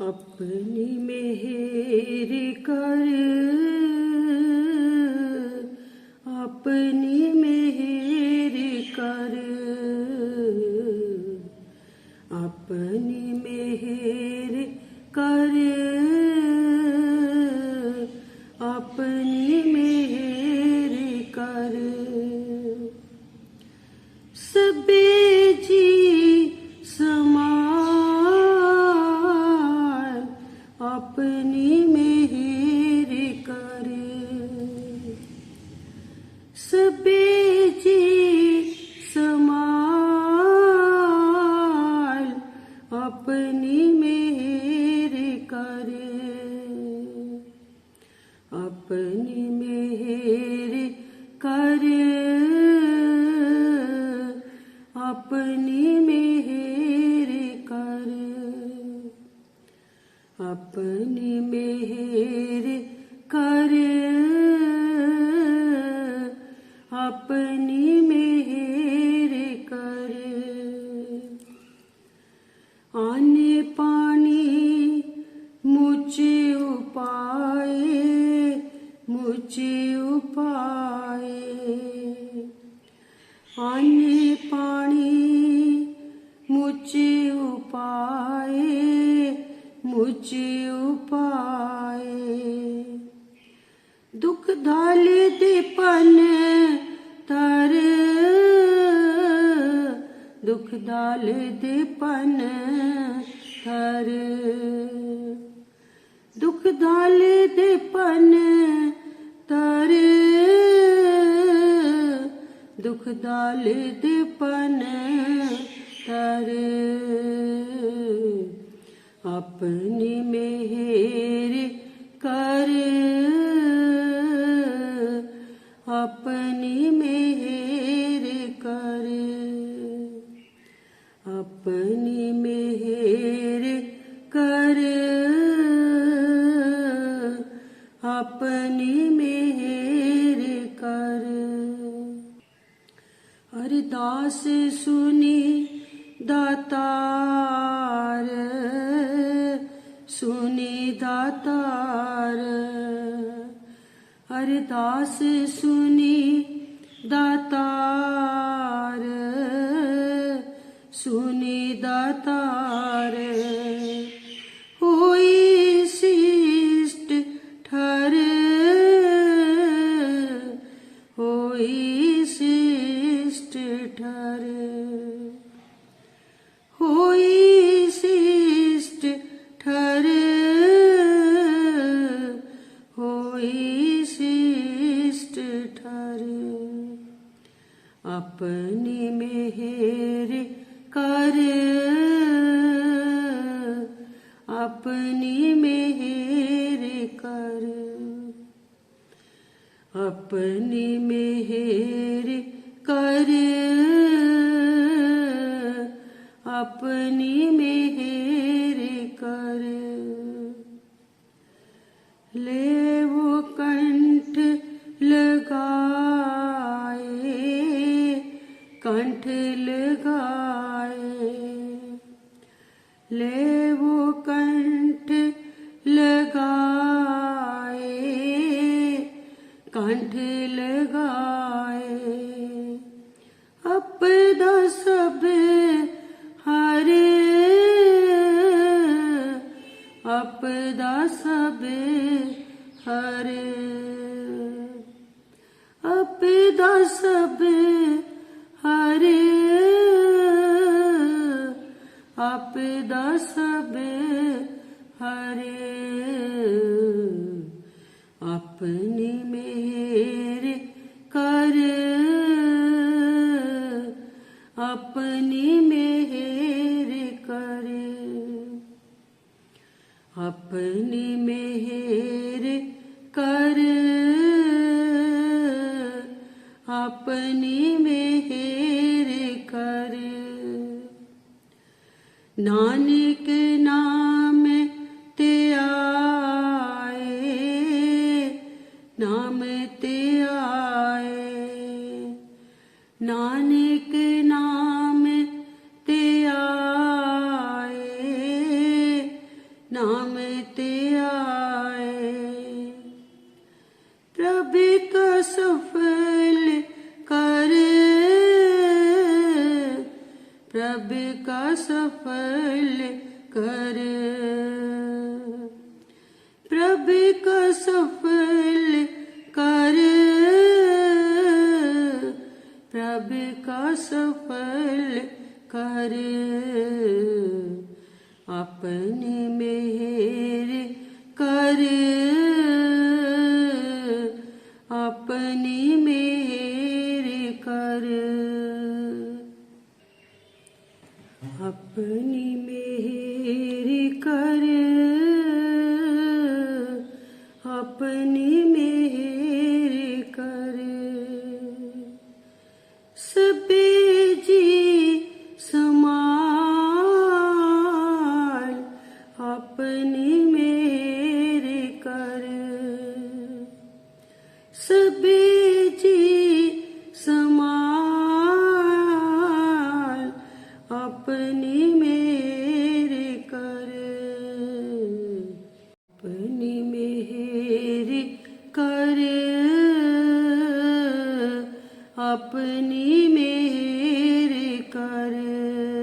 ਆਪਣੀ ਮਿਹਰ ਕਰ ਆਪਣੀ ਸਬੇ ਜੀ ਸਮਾਨ ਆਪਣੀ ਮਿਹਰ ਕਰੇ। ਆਪਣੀ ਮਿਹਰ ਕਰ। ਆਪਣੀ ਮਿਹਰ ਕਰ। ਆਪਣੀ ਮਿਹਰ ਕਰ। ਆਨੇ ਪਾਣੀ ਮੁਝੇ ਉਪਾਏ ਮੁਝੇ ਉਪਾਏ। ਦੁਖ ਦਾਲ ਦੇ ਪਨ ਤਰ ਦੁਖ ਦਾਲ ਦੇ ਪਨ ਤਰ ਦੁਖ ਦਾਲ ਦੇ ਪਨ ਤਰ ਦੁਖ ਦਾਲ ਦੇ ਪਨ ਤਰ ਆਪਣੀ ਮਿਹਰ ਕਰ। ਆਪਣੀ ਮਿਹਰ ਕਰ। ਆਪਣੀ ਮਿਹਰ ਅਰਦਾਸ ਸੁਨੀ ਦਾਤਾਰ ਸੁਨੀ ਦਾਤਾਰ। ਅਰਦਾਸ ਸੁਨੀ ਦਾਤਾਰ ਸੁਨੀ ਦਾਤਾਰ। ਕਰ ਆਪਣੀ ਮਿਹਰ ਕਰ ਆਪਣੀ ਮਿਹਰ ਕਰ ਆਪਣੀ ਮਿਹਰ ਕਰ ਲੈ ਉਹ ਕੰਠ ਲਗਾਏ ਕੰਠ ਲਗਾ ਲੈ ਉਹ ਕੰਠ ਲਗਾਏ ਕੰਠ ਲਗਾਏ ਆਪਦਾ ਸਭ ਹਰ ਆਪਦਾ ਸਭ ਹਰ ਆਪਦਾ ਸਭ ਆਪ ਦਾ ਸਭ ਹਰੇ ਆਪਣੀ ਮਿਹਰ ਕਰ। ਆਪਣੀ ਮਿਹਰ ਕਰ। ਆਪਣੀ ਮਿਹਰ ਨਾਨਕ ਨਾਮ रब का सफल कर। रब का सफल कर। रब का सफल कर। अपने में ਆਪਣੀ Hare